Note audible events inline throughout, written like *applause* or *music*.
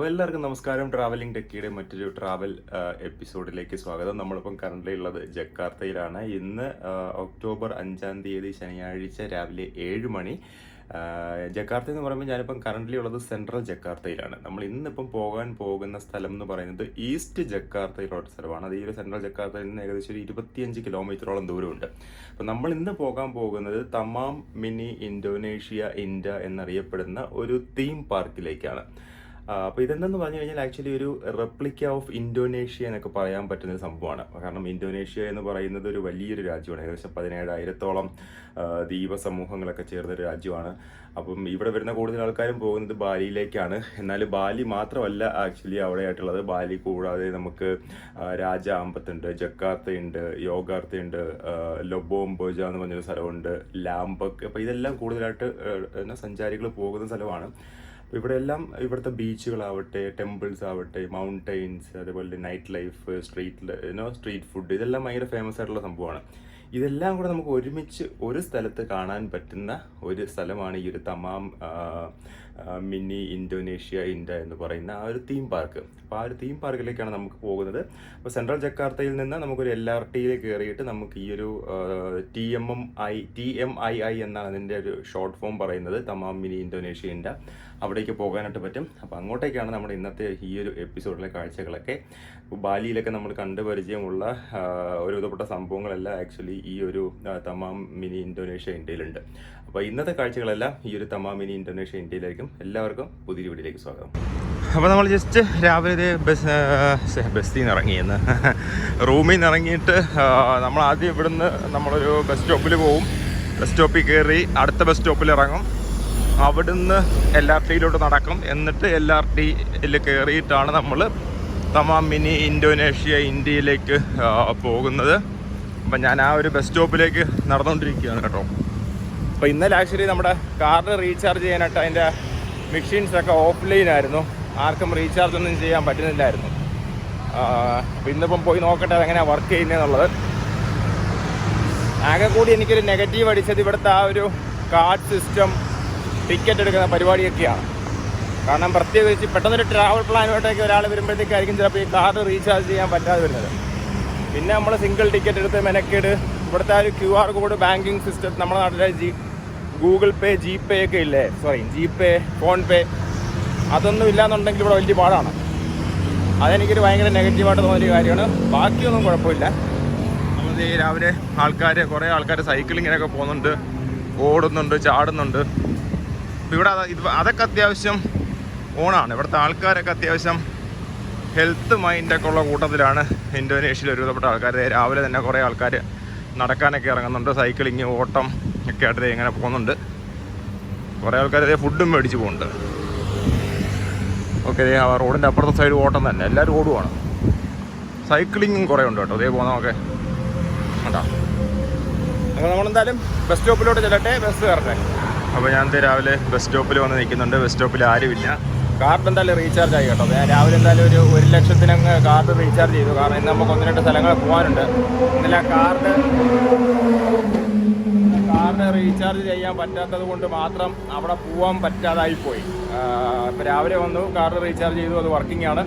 അപ്പോൾ എല്ലാവർക്കും നമസ്കാരം. ട്രാവലിംഗ് ടെക്കിയുടെ മറ്റൊരു ട്രാവൽ എപ്പിസോഡിലേക്ക് സ്വാഗതം. നമ്മളിപ്പം കറന്റ് ഉള്ളത് ജക്കാർത്തയിലാണ്. ഇന്ന് ഒക്ടോബർ അഞ്ചാം തീയതി ശനിയാഴ്ച രാവിലെ ഏഴ് മണി. ജക്കാർത്ത എന്ന് പറയുമ്പോൾ ഞാനിപ്പം കറന്റ് ഉള്ളത് സെൻട്രൽ ജക്കാർത്തയിലാണ്. നമ്മൾ ഇന്നിപ്പം പോകാൻ പോകുന്ന സ്ഥലം എന്ന് പറയുന്നത് ഈസ്റ്റ് ജക്കാർത്തയിലുള്ള സ്ഥലമാണ്. അത് ഈ ഒരു സെൻട്രൽ ജക്കാർത്തയിൽ നിന്ന് ഏകദേശം ഒരു ഇരുപത്തിയഞ്ച് കിലോമീറ്ററോളം ദൂരമുണ്ട്. അപ്പം നമ്മൾ ഇന്ന് പോകാൻ പോകുന്നത് തമാം മിനി ഇൻഡോനേഷ്യ ഇന്ത്യ എന്നറിയപ്പെടുന്ന ഒരു തീം പാർക്കിലേക്കാണ് അപ്പോൾ ഇതെന്തെന്ന് പറഞ്ഞു കഴിഞ്ഞാൽ ആക്ച്വലി ഒരു റെപ്ലിക്ക ഓഫ് ഇന്തോനേഷ്യ എന്നൊക്കെ പറയാൻ പറ്റുന്ന ഒരു സംഭവമാണ്. കാരണം ഇന്തോനേഷ്യ എന്ന് പറയുന്നത് ഒരു വലിയൊരു രാജ്യമാണ്. ഏകദേശം പതിനേഴായിരത്തോളം ദ്വീപ സമൂഹങ്ങളൊക്കെ ചേർന്ന ഒരു രാജ്യമാണ്. അപ്പം ഇവിടെ വരുന്ന കൂടുതൽ ആൾക്കാരും പോകുന്നത് ബാലിയിലേക്കാണ്. എന്നാൽ ബാലി മാത്രമല്ല ആക്ച്വലി അവിടെ ആയിട്ടുള്ളത് ബാലി കൂടാതെ നമുക്ക് രാജ അമ്പത്തുണ്ട് ജക്കാർത്തയുണ്ട് യോഗാർത്തയുണ്ട് ലൊബോംബോജ എന്ന് പറഞ്ഞൊരു സ്ഥലമുണ്ട് ലാംബക്. അപ്പോൾ ഇതെല്ലാം കൂടുതലായിട്ട് സഞ്ചാരികൾ പോകുന്ന സ്ഥലമാണ്. ഇവിടെ എല്ലാം ഇവിടുത്തെ ബീച്ചുകളാവട്ടെ ടെമ്പിൾസ് ആവട്ടെ മൗണ്ടെയ്ൻസ് അതേപോലെ night life street you know street food ഇതെല്ലാം ഭയങ്കര ഫേമസ് ആയിട്ടുള്ള സംഭവമാണ്. ഇതെല്ലാം കൂടെ നമുക്ക് ഒരുമിച്ച് ഒരു സ്ഥലത്ത് കാണാൻ പറ്റുന്ന ഒരു സ്ഥലമാണ് ഈ ഒരു തമാം മിനി ഇന്തോനേഷ്യ ഇന്ത്യ എന്ന് പറയുന്ന ആ ഒരു തീം പാർക്ക് അപ്പോൾ ആ ഒരു തീം പാർക്കിലേക്കാണ് നമുക്ക് പോകുന്നത്. അപ്പോൾ സെൻട്രൽ ജക്കാർത്തയിൽ നിന്ന് നമുക്കൊരു എൽ ആർ ടിയിൽ കയറിയിട്ട് നമുക്ക് ഈ ഒരു T M M I T M I I എന്നാണ് അതിന്റെ ഒരു ഷോർട്ട് ഫോം പറയുന്നത്. Taman Mini Indonesia India. അവിടേക്ക് പോകാനായിട്ട് പറ്റും. അപ്പോൾ അങ്ങോട്ടേക്കാണ് നമ്മുടെ ഇന്നത്തെ ഈ ഒരു എപ്പിസോഡിലെ കാഴ്ചകളൊക്കെ. ബാലിയിലൊക്കെ നമ്മൾ കണ്ടുപരിചയമുള്ള ഒരു വിധപ്പെട്ട സംഭവങ്ങളെല്ലാം ആക്ച്വലി ഈ ഒരു തമാം മിനി ഇന്തോനേഷ്യ ഇന്ത്യയിലുണ്ട്. അപ്പോൾ ഇന്നത്തെ കാഴ്ചകളെല്ലാം ഈ ഒരു തമാമിനി ഇന്തോനേഷ്യ ഇന്ത്യയിലായിരിക്കും എല്ലാവർക്കും പുതിയ വീട്ടിലേക്ക് സ്വാഗതം. അപ്പോൾ നമ്മൾ ജസ്റ്റ് രാവിലെ ബസ് ബസ്സിൽ നിന്ന് ഇറങ്ങിയെന്ന് *laughs* റൂമിൽ നിന്ന് ഇറങ്ങിയിട്ട് നമ്മൾ ആദ്യം ഇവിടുന്ന് നമ്മളൊരു ബസ് സ്റ്റോപ്പിൽ പോവും. ബസ് സ്റ്റോപ്പിൽ കയറി അടുത്ത ബസ് സ്റ്റോപ്പിൽ ഇറങ്ങും. അവിടുന്ന് എൽ ആർ ടിയിലോട്ട് നടക്കും. എന്നിട്ട് എൽ ആർ ടിയിൽ കയറിയിട്ടാണ് നമ്മൾ തമാം മിനി ഇന്തോനേഷ്യ ഇന്ത്യയിലേക്ക് പോകുന്നത്. അപ്പം ഞാൻ ആ ഒരു ബസ് സ്റ്റോപ്പിലേക്ക് നടന്നുകൊണ്ടിരിക്കുകയാണ് കേട്ടോ. അപ്പോൾ ഇന്നലെ ആക്ച്വലി നമ്മുടെ കാറിന് റീചാർജ് ചെയ്യാനായിട്ട് അതിന്റെ മെഷീൻസ് ഒക്കെ ഓഫ്ലൈൻ ആയിരുന്നു. ആർക്കും റീചാർജ് ഒന്നും ചെയ്യാൻ പറ്റുന്നില്ലായിരുന്നു. അപ്പോൾ ഇന്നിപ്പം പോയി നോക്കട്ടെ അതെങ്ങനെയാണ് വർക്ക് ചെയ്യുന്നതെന്നുള്ളത് ആകെ കൂടി എനിക്കൊരു നെഗറ്റീവ് അടിച്ചത് ഇവിടുത്തെ ആ ഒരു കാർഡ് സിസ്റ്റം ടിക്കറ്റ് എടുക്കുന്ന പരിപാടിയൊക്കെയാണ്. കാരണം പ്രത്യേകിച്ച് പെട്ടെന്നൊരു ട്രാവൽ പ്ലാനുമായിട്ടൊക്കെ ഒരാൾ വരുമ്പോഴത്തേക്കായിരിക്കും ചിലപ്പോൾ ഈ കാർഡ് റീചാർജ് ചെയ്യാൻ പറ്റാതെ വരുന്നത്. പിന്നെ നമ്മൾ സിംഗിൾ ടിക്കറ്റ് എടുത്ത് മെനക്കേട് ഇവിടുത്തെ ആ ഒരു Q R code banking system നമ്മുടെ നാട്ടിലെ G Google Pay G Pay ഒക്കെ ഇല്ലേ? Sorry G Pay PhonePe അതൊന്നും ഇല്ലാന്നുണ്ടെങ്കിൽ ഇവിടെ വലിയ പാടാണ്. അതെനിക്കൊരു ഭയങ്കര നെഗറ്റീവായിട്ട് തോന്നിയൊരു കാര്യമാണ്. ബാക്കിയൊന്നും കുഴപ്പമില്ല. നമ്മൾ ഈ രാവിലെ ആൾക്കാർ കുറേ ആൾക്കാർ സൈക്ലിങ്ങിനൊക്കെ പോകുന്നുണ്ട്. ഓടുന്നുണ്ട് ചാടുന്നുണ്ട്. ഇവിടെ ഇത് അതൊക്കെ അത്യാവശ്യം ഓണാണ്. ഇവിടുത്തെ ആൾക്കാരൊക്കെ അത്യാവശ്യം ഹെൽത്ത് മൈൻഡൊക്കെ ഉള്ള കൂട്ടത്തിലാണ് ഇന്തോനേഷ്യയിൽ ഒരുവിധപ്പെട്ട ആൾക്കാർ രാവിലെ തന്നെ കുറേ ആൾക്കാർ നടക്കാനൊക്കെ ഇറങ്ങുന്നുണ്ട്. സൈക്ലിങ് ഓട്ടം ഒക്കെ ആയിട്ട് ഇങ്ങനെ പോകുന്നുണ്ട്. കുറേ ആൾക്കാർ ഇതേ ഫുഡും മേടിച്ച് പോകുന്നുണ്ട്. ഓക്കെ ആ റോഡിന്റെ അപ്പുറത്തെ സൈഡ് ഓട്ടം തന്നെ. എല്ലാവരും ഓടുവാണ്. സൈക്ലിങ്ങും കുറേ ഉണ്ട് കേട്ടോ. അതേ പോകുന്നതൊക്കെ കേട്ടോ അപ്പോൾ നമ്മളെന്തായാലും ബസ് സ്റ്റോപ്പിലോട്ട് ചെല്ലട്ടെ ബസ് കയറട്ടെ. അപ്പോൾ ഞാൻ രാവിലെ ബസ് സ്റ്റോപ്പിൽ വന്ന് നിൽക്കുന്നുണ്ട്. ബസ് സ്റ്റോപ്പിൽ ആരുമില്ല. കാർഡ് എന്തായാലും റീചാർജ് ആയി കേട്ടോ. ഞാൻ രാവിലെ എന്തായാലും ഒരു ഒരു ലക്ഷത്തിനങ്ങ് കാർഡ് റീചാർജ് ചെയ്തു. കാരണം ഇന്ന് നമുക്ക് ഒന്ന് രണ്ട് സ്ഥലങ്ങൾ പോകാനുണ്ട് ഇന്നലെ കാർഡ് കാർഡ് റീചാർജ് ചെയ്യാൻ പറ്റാത്തത് കൊണ്ട് മാത്രം അവിടെ പോവാൻ പറ്റാതായി പോയി. ഇപ്പോൾ രാവിലെ വന്നു കാർഡ് റീചാർജ് ചെയ്തു അത് വർക്കിംഗ് ആണ്.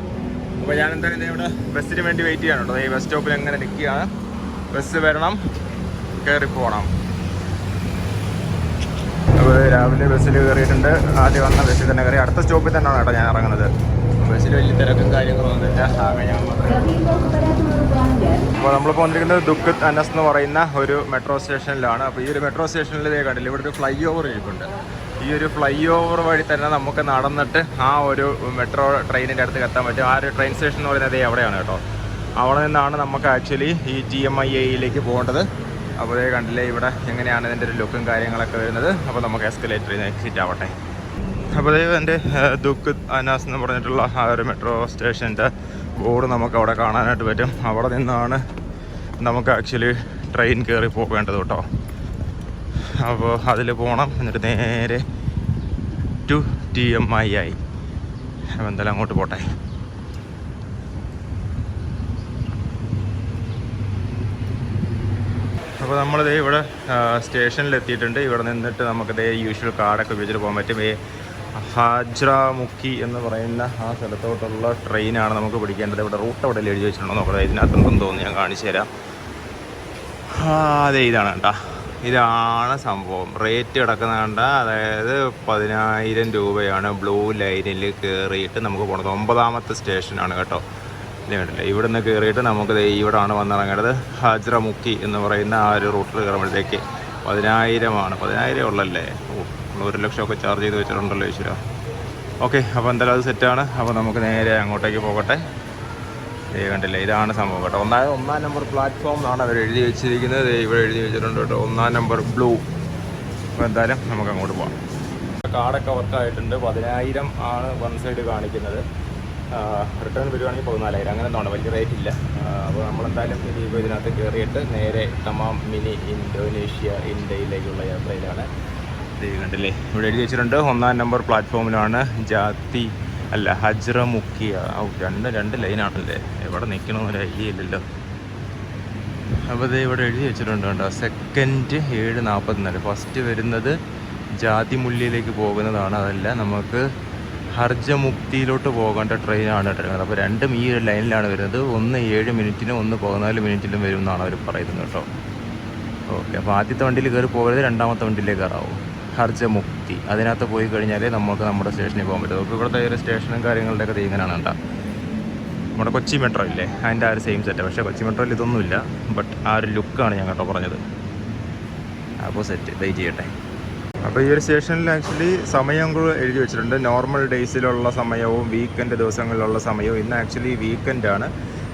അപ്പോൾ ഞാൻ എന്തായാലും ഇതേ ഇവിടെ ബസ്സിന് വേണ്ടി വെയിറ്റ് ചെയ്യാനുണ്ടോ. ഈ ബസ് സ്റ്റോപ്പിൽ എങ്ങനെ നിൽക്കുകയാണ്. ബസ് വരണം കയറി പോകണം അപ്പോൾ രാവിലെ ബസ്സിൽ കയറിയിട്ടുണ്ട് ആദ്യം വന്ന ബസ്സിൽ തന്നെ കയറി അടുത്ത സ്റ്റോപ്പിൽ തന്നെയാണ് കേട്ടോ ഞാൻ ഇറങ്ങുന്നത്. ബസ്സിൽ വലിയ തിരക്കും ഞാൻ അപ്പോൾ നമ്മളിപ്പോൾ വന്നിരിക്കുന്നത് ദുഃഖത്ത് അനസ് എന്ന് പറയുന്ന ഒരു മെട്രോ സ്റ്റേഷനിലാണ്. അപ്പോൾ ഈ ഒരു മെട്രോ സ്റ്റേഷനിൽ ഇതേ കണ്ടില്ല ഇവിടെ ഒരു ഫ്ലൈ ഓവർ ഇരിപ്പുണ്ട് ഈ ഒരു ഫ്ലൈ ഓവർ വഴി തന്നെ നമുക്ക് നടന്നിട്ട് ആ ഒരു മെട്രോ ട്രെയിനിന്റെ അടുത്ത് എത്താൻ പറ്റും. ആ ഒരു ട്രെയിൻ സ്റ്റേഷൻ എന്ന് പറയുന്നത് അവിടെയാണ് കേട്ടോ. അവിടെ നിന്നാണ് നമുക്ക് ആക്ച്വലി ഈ ജി എം ഐ എയിലേക്ക് പോകേണ്ടത്. അപ്പോൾ കണ്ടില്ലേ ഇവിടെ എങ്ങനെയാണ് ഇതിന്റെ ഒരു ലുക്കും കാര്യങ്ങളൊക്കെ വരുന്നത്. അപ്പോൾ നമുക്ക് എസ്കലേറ്ററിൽ നിന്ന് എക്സിറ്റ് ആവട്ടെ. അപ്പോൾ എന്റെ ദുഃഖ് അനാസ് എന്ന് പറഞ്ഞിട്ടുള്ള ആ ഒരു മെട്രോ സ്റ്റേഷന്റെ ബോർഡ് നമുക്ക് അവിടെ കാണാനായിട്ട് പറ്റും. അവിടെ നിന്നാണ് നമുക്ക് ആക്ച്വലി ട്രെയിൻ കയറി പോകേണ്ടത് കേട്ടോ. അപ്പോൾ അതിൽ പോകണം. എന്നിട്ട് നേരെ ടു ടി എം ഐ ആയി. അപ്പോൾ എന്തായാലും അങ്ങോട്ട് പോട്ടെ. അപ്പോൾ നമ്മളിത് ഇവിടെ സ്റ്റേഷനിൽ എത്തിയിട്ടുണ്ട് ഇവിടെ നിന്നിട്ട് നമുക്കിത് യൂഷ്വൽ കാർഡൊക്കെ ഉപയോഗിച്ചിട്ട് പോകാൻ പറ്റും. ഹാജ്രാമുഖി എന്ന് പറയുന്ന ആ സ്ഥലത്തോട്ടുള്ള ട്രെയിനാണ് നമുക്ക് പിടിക്കേണ്ടത്. ഇവിടെ റൂട്ട് അവിടെ എഴുതി വെച്ചിട്ടുണ്ടോ നോക്കട്ടെ. ഇതിനകത്തൊന്നും തോന്നുന്നു. ഞാൻ കാണിച്ചു തരാം. അതെ ഇതാണ് കേട്ടോ. ഇതാണ് സംഭവം. റേറ്റ് കിടക്കുന്ന കണ്ട അതായത് പതിനായിരം രൂപയാണ്. ബ്ലൂ ലൈനിൽ കയറിയിട്ട് നമുക്ക് പോണത്. ഒമ്പതാമത്തെ സ്റ്റേഷനാണ് കേട്ടോ. കണ്ടില്ലേ? ഇവിടെ നിന്ന് കയറിയിട്ട് നമുക്ക് ഇവിടാണ് വന്നിറങ്ങേണ്ടത്. ഹാജ്രമുക്കി എന്ന് പറയുന്ന ആ ഒരു റൂട്ടിൽ കയറുമ്പോഴത്തേക്ക് പതിനായിരമാണ്. പതിനായിരം ഉള്ളല്ലേ? നമ്മൾ ഒരു ലക്ഷമൊക്കെ ചാർജ് ചെയ്ത് വെച്ചിട്ടുണ്ടല്ലോ ഈശ്വര. ഓക്കെ അപ്പോൾ എന്തായാലും അത് സെറ്റാണ് അപ്പോൾ നമുക്ക് നേരെ അങ്ങോട്ടേക്ക് പോകട്ടെ. ദേ കണ്ടില്ലേ ഇതാണ് സംഭവം കേട്ടോ. ഒന്നാമത് ഒന്നാം നമ്പർ പ്ലാറ്റ്ഫോം ആണ് അവർ എഴുതി വെച്ചിരിക്കുന്നത്. ഇവിടെ എഴുതി വെച്ചിട്ടുണ്ട് കേട്ടോ. ഒന്നാം നമ്പർ ബ്ലൂ അപ്പോൾ എന്തായാലും നമുക്ക് അങ്ങോട്ട് പോകാം കാർഡൊക്കെ വർക്കായിട്ടുണ്ട് പതിനായിരം ആണ് വൺ സൈഡ് കാണിക്കുന്നത്. റിട്ടേൺ വരുവാണെങ്കിൽ പതിനാലായിരം. അങ്ങനെ എന്താണ്? വലിയ റേറ്റ് ഇല്ല. അപ്പോൾ നമ്മളെന്തായാലും ഇനിയിപ്പോൾ ഇതിനകത്ത് കയറിയിട്ട് നേരെ തമാം മിനി ഇന്തോനേഷ്യ ഇന്ത്യയിലേക്കുള്ള യാത്രയിലാണ്. കണ്ടില്ലേ? ഇവിടെ എഴുതി വെച്ചിട്ടുണ്ട്. ഒന്നാം നമ്പർ പ്ലാറ്റ്ഫോമിലാണ് ജാതി അല്ല ഹജ്രമുക്കിയ രണ്ട് രണ്ട് ലൈനാണല്ലേ എവിടെ നിൽക്കണമെന്നൊരു ഐഡിയ ഇല്ലല്ലോ അപ്പോൾ ഇത് ഇവിടെ എഴുതി വെച്ചിട്ടുണ്ട് കേട്ടോ സെക്കൻഡ് ഏഴ് നാൽപ്പത്തിനാല് ഫസ്റ്റ് വരുന്നത് ജാതി ജാതിമുല്ലിയിലേക്ക് പോകുന്നതാണ്. അതല്ല നമുക്ക് ഹർജമുക്തിയിലോട്ട് പോകേണ്ട ട്രെയിനാണ് കേട്ടോ അപ്പോൾ രണ്ടും ഈ ഒരു ലൈനിലാണ് വരുന്നത്. ഒന്ന് ഏഴ് മിനിറ്റിനും ഒന്ന് പതിനാല് മിനിറ്റിലും വരും എന്നാണ് അവർ പറയുന്നത് കേട്ടോ. ഓക്കെ അപ്പോൾ ആദ്യത്തെ വണ്ടിയിൽ കയറി പോകരുത് രണ്ടാമത്തെ വണ്ടിയിലേക്ക് കയറാവും. ഹർജമുക്തി. അതിനകത്ത് പോയി കഴിഞ്ഞാലേ നമുക്ക് നമ്മുടെ സ്റ്റേഷനിൽ പോകാൻ പറ്റും നമുക്ക് ഇവിടുത്തെ ഒരു സ്റ്റേഷനും കാര്യങ്ങളുടെയൊക്കെ ഇങ്ങനെയാണ് കേട്ടോ. നമ്മുടെ കൊച്ചി മെട്രോ ഇല്ലേ? അതിന്റെ ആ ഒരു സെയിം സെറ്റ് പക്ഷേ കൊച്ചി മെട്രോയിൽ ഇതൊന്നുമില്ല. ബട്ട് ആ ഒരു ലുക്കാണ് ഞാൻ കേട്ടോ പറഞ്ഞത്. അപ്പോൾ സെറ്റ് വെയിറ്റ് ചെയ്യട്ടെ. അപ്പോൾ ഈ ഒരു സ്റ്റേഷനിൽ ആക്ച്വലി സമയം കൂടെ എഴുതി വെച്ചിട്ടുണ്ട്. നോർമൽ ഡേയ്സിലുള്ള സമയവും വീക്കെൻഡ് ദിവസങ്ങളിലുള്ള സമയവും. ഇന്ന് ആക്ച്വലി വീക്കെൻഡ് ആണ്.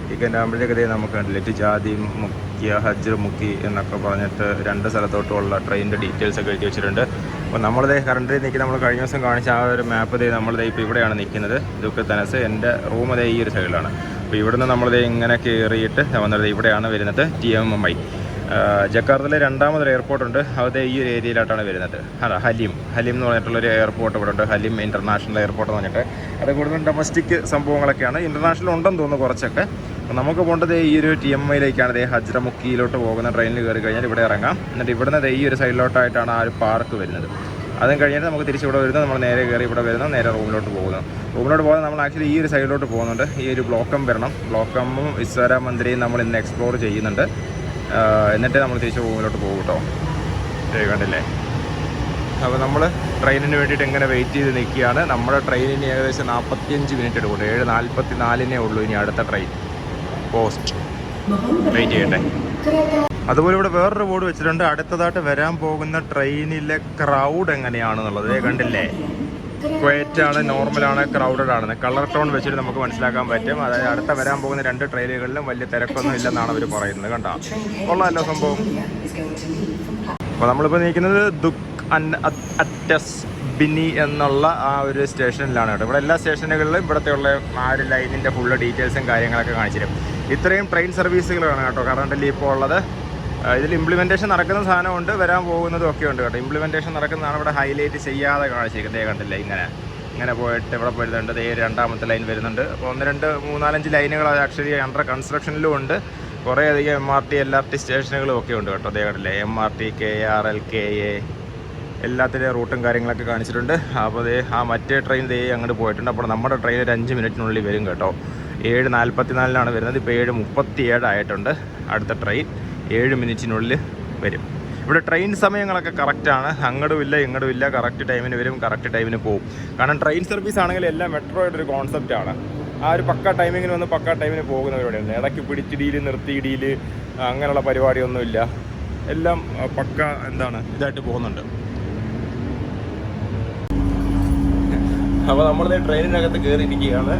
വീക്കെൻഡ് ആകുമ്പോഴത്തേക്കതേ നമുക്ക് കണ്ടില്ലേ ജാതി മുക്കിയ ഹജ്ജ് മുക്കി എന്നൊക്കെ പറഞ്ഞിട്ട് രണ്ട് സ്ഥലത്തോട്ടുള്ള ട്രെയിനിന്റെ ഡീറ്റെയിൽസ് ഒക്കെ എഴുതി വെച്ചിട്ടുണ്ട്. അപ്പോൾ നമ്മളിത് കറണ്ടിൽ നിൽക്കുന്ന നമ്മൾ കഴിഞ്ഞ ദിവസം കാണിച്ച ആ ഒരു മാപ്പ് ദേ നമ്മളിത് ഇപ്പോൾ ഇവിടെയാണ് നിൽക്കുന്നത് ദുഃഖ തനസ് എന്റെ റൂം അതേ ഈ ഒരു സൈഡിലാണ് അപ്പോൾ ഇവിടുന്ന് നമ്മളിത് ഇങ്ങനെ കയറിയിട്ട് വന്നത് ഇവിടെയാണ് വരുന്നത് ടി എം എം ഐ ജക്കാർത്തിലെ രണ്ടാമതൊരു എയർപോർട്ടുണ്ട് അത് ഈ ഒരു ഏരിയയിലായിട്ടാണ് വരുന്നത്. അല്ല ഹലീം. ഹലീം എന്ന് പറഞ്ഞിട്ടുള്ളൊരു എയർപോർട്ട് ഇവിടെ ഉണ്ട്. ഹലീം ഇന്റർനാഷണൽ എയർപോർട്ട് എന്ന് പറഞ്ഞിട്ട്. അത് കൂടുതലും ഡൊമസ്റ്റിക് സംഭവങ്ങളൊക്കെയാണ്. ഇന്റർനാഷണൽ ഉണ്ടെന്ന് തോന്നുന്നു കുറച്ചൊക്കെ. അപ്പോൾ നമുക്ക് പോകേണ്ടത് ഈ ഒരു ടി എം ഐയിലേക്കാണ് ദേ ഹജ്രമുക്കിയിലോട്ട് പോകുന്ന ട്രെയിനിൽ കയറി കഴിഞ്ഞാൽ ഇവിടെ ഇറങ്ങാം. എന്നിട്ട് ഇവിടുന്ന് ഈ ഒരു സൈഡിലോട്ടായിട്ടാണ് ആ ഒരു പാർക്ക് വരുന്നത്. അതും കഴിഞ്ഞിട്ട് നമുക്ക് തിരിച്ച് ഇവിടെ വരുന്നത് നമ്മൾ നേരെ കയറി ഇവിടെ വരുന്നത് നേരെ റൂമിലോട്ട് പോകുന്നു. റൂമിലോട്ട് പോകുന്നത് നമ്മൾ ആക്ച്വലി ഈ ഒരു സൈഡിലോട്ട് പോകുന്നുണ്ട്. ഈ ഒരു ബ്ലോക്കം വരണം. ബ്ലോക്കമ്മും വിസ്വര മന്ദിരയും നമ്മൾ ഇന്ന് എക്സ്പ്ലോർ ചെയ്യുന്നുണ്ട്. എന്നിട്ട് നമ്മൾ തിരിച്ച് റൂമിലോട്ട് പോകും കേട്ടോ കണ്ടില്ലേ? അപ്പോൾ നമ്മൾ ട്രെയിനിന് വേണ്ടിയിട്ട് എങ്ങനെ വെയിറ്റ് ചെയ്ത് നിൽക്കുകയാണ്. നമ്മുടെ ട്രെയിനിന് ഏകദേശം നാൽപ്പത്തിയഞ്ച് മിനിറ്റ് എടുക്കും ഏഴ് നാൽപ്പത്തി നാലിനേ ഉള്ളൂ ഇനി അടുത്ത ട്രെയിൻ പോസ്റ്റ് വെയിറ്റ് ചെയ്യട്ടെ. അതുപോലെ ഇവിടെ വേറൊരു ബോർഡ് വെച്ചിട്ടുണ്ട്. അടുത്തതായിട്ട് വരാൻ പോകുന്ന ട്രെയിനിലെ ക്രൗഡ് എങ്ങനെയാണെന്നുള്ളത്. കണ്ടില്ലേ? ക്വയറ്റ് ആണ് നോർമലാണ് ക്രൗഡഡ് ആണ്. കളർ ടോൺ വെച്ചിട്ട് നമുക്ക് മനസ്സിലാക്കാൻ പറ്റും. അതായത് അടുത്ത വരാൻ പോകുന്ന രണ്ട് ട്രെയിനുകളിലും വലിയ തിരക്കൊന്നും ഇല്ലെന്നാണ് അവർ പറയുന്നത് കണ്ടോ? കൊള്ളാമല്ലോ സംഭവം. അപ്പോൾ നമ്മളിപ്പോൾ നിൽക്കുന്നത് ദുഃഖ് അറ്റസ് ബിനി എന്നുള്ള ആ ഒരു സ്റ്റേഷനിലാണ് കേട്ടോ. ഇവിടെ എല്ലാ സ്റ്റേഷനുകളിലും ഇവിടുത്തെ ഉള്ള ആ ഒരു ലൈനിന്റെ ഫുള്ള് ഡീറ്റെയിൽസും കാര്യങ്ങളൊക്കെ കാണിച്ചു തരും. ഇത്രയും ട്രെയിൻ സർവീസുകളാണ് കേട്ടോ കറണ്ടിൽ ഇപ്പോൾ ഉള്ളത്. ഇതിൽ ഇംപ്ലിമെന്റേഷൻ നടക്കുന്ന സാധനമുണ്ട് വരാൻ പോകുന്നതും ഒക്കെ ഉണ്ട് കേട്ടോ. ഇംപ്ലിമെന്റേഷൻ നടക്കുന്നതാണ് ഇവിടെ ഹൈലൈറ്റ് ചെയ്യാതെ കാണിച്ചിരിക്കുന്നത്. കണ്ടില്ലേ ഇങ്ങനെ. ഇങ്ങനെ പോയിട്ട് ഇവിടെ വരുന്നുണ്ട് ദേ രണ്ടാമത്തെ ലൈൻ വരുന്നുണ്ട്. അപ്പോൾ ഒന്ന് രണ്ട് മൂന്നാലഞ്ച് ലൈനുകൾ ആക്ച്വലി അണ്ടർ കൺസ്ട്രക്ഷനിലും ഉണ്ട്. കുറേ അധികം M R T L R T സ്റ്റേഷനുകളും ഒക്കെ ഉണ്ട് കേട്ടോ. ദേ കണ്ടില്ലേ M R T K R L K A എല്ലാത്തിന്റെ റൂട്ടും കാര്യങ്ങളൊക്കെ കാണിച്ചിട്ടുണ്ട്. അപ്പോൾ ദേ ആ മറ്റേ ട്രെയിൻ ദേ അങ്ങോട്ട് പോയിട്ടുണ്ട്. അപ്പോൾ നമ്മുടെ ട്രെയിൻ ഒരു അഞ്ച് മിനിറ്റിനുള്ളിൽ വരും കേട്ടോ. ഏഴ് നാൽപ്പത്തിനാലിനാണ് വരുന്നത്. ഇപ്പോൾ ഏഴ് മുപ്പത്തി ഏഴായിട്ടുണ്ട് അടുത്ത ട്രെയിൻ ഏഴ് മിനിറ്റിനുള്ളിൽ വരും. ഇവിടെ ട്രെയിൻ സമയങ്ങളൊക്കെ കറക്റ്റാണ് അങ്ങോട്ടും ഇല്ല ഇങ്ങോട്ടും ഇല്ല. കറക്റ്റ് ടൈമിന് വരും കറക്റ്റ് ടൈമിന് പോകും കാരണം ട്രെയിൻ സർവീസ് ആണെങ്കിൽ എല്ലാം മെട്രോയുടെ ഒരു കോൺസെപ്റ്റാണ് ആ ഒരു പക്ക ടൈമിങ്ങിന് വന്ന് പക്ക ടൈമിന് പോകുന്ന ഇടയ്ക്ക് പിടിച്ചിടിയിൽ നിർത്തിയിടിയിൽ അങ്ങനെയുള്ള പരിപാടിയൊന്നുമില്ല. എല്ലാം പക്ക എന്താണ് ഇതായിട്ട് പോകുന്നുണ്ട്. അപ്പോൾ നമ്മളിത് ട്രെയിനിനകത്ത് കയറിയിരിക്കുകയാണ്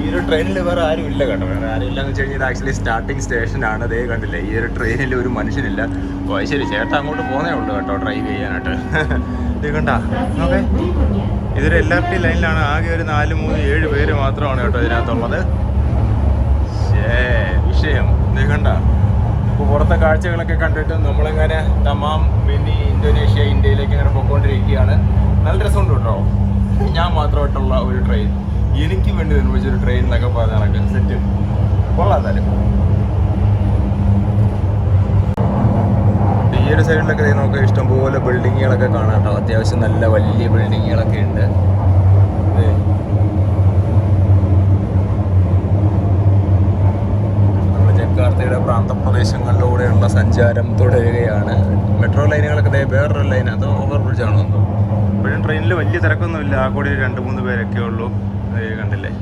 ഈ ഒരു ട്രെയിനിൽ വേറെ ആരും ഇല്ല കേട്ടോ. വേറെ ആരും ഇല്ല എന്ന് വെച്ച് കഴിഞ്ഞാൽ ആക്ച്വലി സ്റ്റാർട്ടിംഗ് സ്റ്റേഷനാണ് അതേ കണ്ടില്ലേ ഈ ഒരു ട്രെയിനിൽ ഒരു മനുഷ്യനില്ല. ഓ ശരി. ചേട്ടാ അങ്ങോട്ട് പോകുന്നേ ഉള്ളൂ കേട്ടോ ഡ്രൈവ് ചെയ്യാനായിട്ട്. *laughs* ഇത് കണ്ട? ഓക്കെ ഇതൊരു എൽ ആർ ടി ലൈനിലാണ് ആകെ ഒരു നാല് മൂന്ന് ഏഴ് പേര് മാത്രമാണ് കേട്ടോ ഇതിനകത്തുള്ളത്. വിഷയം. ഇത് കണ്ട? ഇപ്പോൾ പുറത്തെ കാഴ്ചകളൊക്കെ കണ്ടിട്ട് നമ്മളിങ്ങനെ തമാം മിനി ഇന്തോനേഷ്യ ഇന്ത്യയിലേക്ക് ഇങ്ങനെ പോയിക്കൊണ്ടിരിക്കുകയാണ്. നല്ല രസമുണ്ട് കേട്ടോ. ഞാൻ മാത്രമായിട്ടുള്ള ഒരു ട്രെയിൻ എനിക്ക് വേണ്ടി നിർമ്മിച്ചൊരു ട്രെയിൻ എന്നൊക്കെ പറഞ്ഞാൽ സെറ്റ് കൊള്ളാം ഈ ഒരു സൈഡിലൊക്കെ നമുക്ക് ഇഷ്ടംപോലെ ബിൽഡിങ്ങുകളൊക്കെ കാണാം കേട്ടോ. അത്യാവശ്യം നല്ല വലിയ ബിൽഡിങ്ങുകളൊക്കെ ഉണ്ട്. ജക്കാർത്തയുടെ പ്രാന്തപ്രദേശങ്ങളിലൂടെയുള്ള സഞ്ചാരം തുടരുകയാണ്. മെട്രോ ലൈനുകളൊക്കെ ദേ വേറൊരു ലൈൻ അത് ഓവർ ബ്രിഡ്ജാണോ ഇപ്പോഴും ട്രെയിനിൽ വലിയ തിരക്കൊന്നുമില്ല. ആ കൂടി രണ്ട് മൂന്ന് പേരൊക്കെ ഉള്ളൂ. കണ്ടില്ലേ?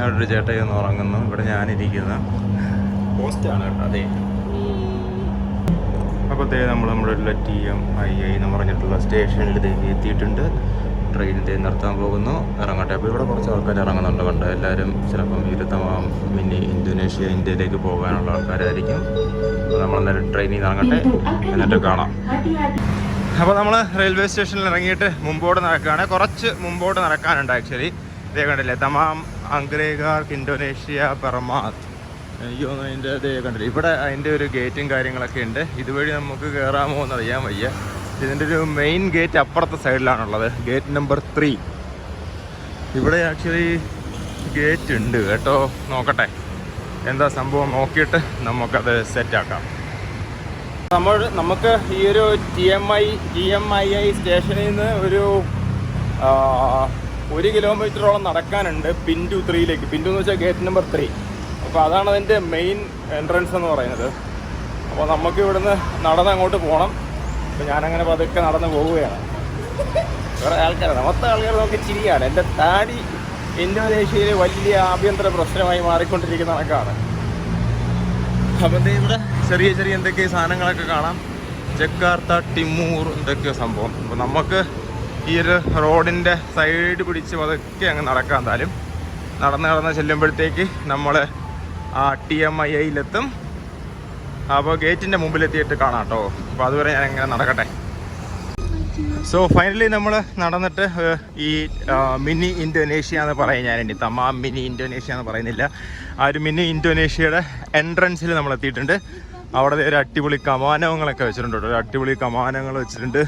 അവിടെ ഒരു ചേട്ടയൊന്ന് ഉറങ്ങുന്നു. ഇവിടെ ഞാനിരിക്കുന്ന. പോസ്റ്റാണ് കേട്ടോ അതെ. അപ്പോൾ ദേ നമ്മൾ നമ്മുടെ ടി എം ഐ ഐ എന്ന് പറഞ്ഞിട്ടുള്ള സ്റ്റേഷനിൽ ദേ എത്തിയിട്ടുണ്ട്. ട്രെയിൻ ദേ നിർത്താൻ പോകുന്നു. ഇറങ്ങട്ടെ. അപ്പോൾ ഇവിടെ കുറച്ച് ആൾക്കാർ ഇറങ്ങുന്നുണ്ട് കണ്ട്? എല്ലാവരും ചിലപ്പം ഇരുത്തമാം മിനി ഇന്തോനേഷ്യ ഇന്ത്യയിലേക്ക് പോകാനുള്ള ആൾക്കാരായിരിക്കും. അപ്പോൾ നമ്മൾ അന്നേരം ട്രെയിനിൽ നിന്ന് ഇറങ്ങട്ടെ. എന്നിട്ട് കാണാം. അപ്പോൾ നമ്മൾ റെയിൽവേ സ്റ്റേഷനിൽ ഇറങ്ങിയിട്ട് മുമ്പോട്ട് നടക്കുകയാണ്. കുറച്ച് മുമ്പോട്ട് നടക്കാനുണ്ട് ആക്ച്വലി ഇതേ കണ്ടില്ലേ തമാം അംഗ്രേഗാർക്ക് ഇൻഡോനേഷ്യ പെർമാത് എനിക്ക് തോന്നുന്നു അതിന്റെ ഇത് കണ്ടില്ല? ഇവിടെ അതിന്റെ ഒരു ഗേറ്റും കാര്യങ്ങളൊക്കെ ഉണ്ട്. ഇതുവഴി നമുക്ക് കയറാമോ എന്ന് അറിയാൻ വയ്യ. ഇതിന്റെ ഒരു മെയിൻ ഗേറ്റ് അപ്പുറത്തെ സൈഡിലാണുള്ളത്. ഗേറ്റ് നമ്പർ ത്രീ ഇവിടെ ആക്ച്വലി ഗേറ്റ് ഉണ്ട് കേട്ടോ. നോക്കട്ടെ. എന്താ സംഭവം? നോക്കിയിട്ട് നമുക്കത് സെറ്റാക്കാം നമ്മൾ നമുക്ക് ഈ ഒരു T M I T M I I സ്റ്റേഷനിൽ നിന്ന് ഒരു ഒരു കിലോമീറ്ററോളം നടക്കാനുണ്ട് പിന്റു ത്രീയിലേക്ക്. പിന്റു എന്ന് വെച്ചാൽ ഗേറ്റ് നമ്പർ ത്രീ. അപ്പോൾ അതാണ് അതിന്റെ മെയിൻ എൻട്രൻസ് എന്ന് പറയുന്നത്. അപ്പോൾ നമുക്ക് ഇവിടുന്ന് നടന്ന് അങ്ങോട്ട് പോകണം അപ്പോൾ ഞാനങ്ങനെ പതുക്കെ നടന്ന് പോവുകയാണ്. വേറെ ആൾക്കാരാണ് മൊത്തം ആൾക്കാർ നമുക്ക് ചിരിയാണ്. എന്റെ താടി ഇന്തോനേഷ്യയിലെ വലിയ ആഭ്യന്തര പ്രശ്നമായി മാറിക്കൊണ്ടിരിക്കുന്ന കണക്കാണ്. അപ്പം ഇവിടെ ചെറിയ ചെറിയ എന്തൊക്കെ സാധനങ്ങളൊക്കെ കാണാം. ജക്കാർത്ത ടിമൂർ എന്തൊക്കെയോ സംഭവം. അപ്പോൾ നമുക്ക് ഈ ഒരു റോഡിന്റെ സൈഡ് പിടിച്ച് അതൊക്കെ അങ്ങ് നടക്കാം എന്തായാലും. നടന്ന് നടന്ന് ചെല്ലുമ്പോഴത്തേക്ക് നമ്മൾ ആ ടി എം ഐ ഐയിലെത്തും അപ്പോൾ ഗേറ്റിന്റെ മുമ്പിലെത്തിയിട്ട് കാണാം കേട്ടോ. അപ്പോൾ അതുവരെ ഞാൻ എങ്ങനെ നടക്കട്ടെ. സോ ഫൈനലി നമ്മൾ നടന്നിട്ട് ഈ മിനി ഇൻഡോനേഷ്യ എന്ന് പറയും ഞാൻ ഇനി തമാം മിനി ഇൻഡോനേഷ്യ എന്ന് പറയുന്നില്ല. ആ ഒരു മിനി ഇൻഡോനേഷ്യയുടെ എൻട്രൻസിൽ നമ്മൾ എത്തിയിട്ടുണ്ട് അവിടെ ഒരു അടിപൊളി കമാനങ്ങളൊക്കെ വെച്ചിട്ടുണ്ട് ഒരു അടിപൊളി കമാനങ്ങൾ വെച്ചിട്ടുണ്ട്.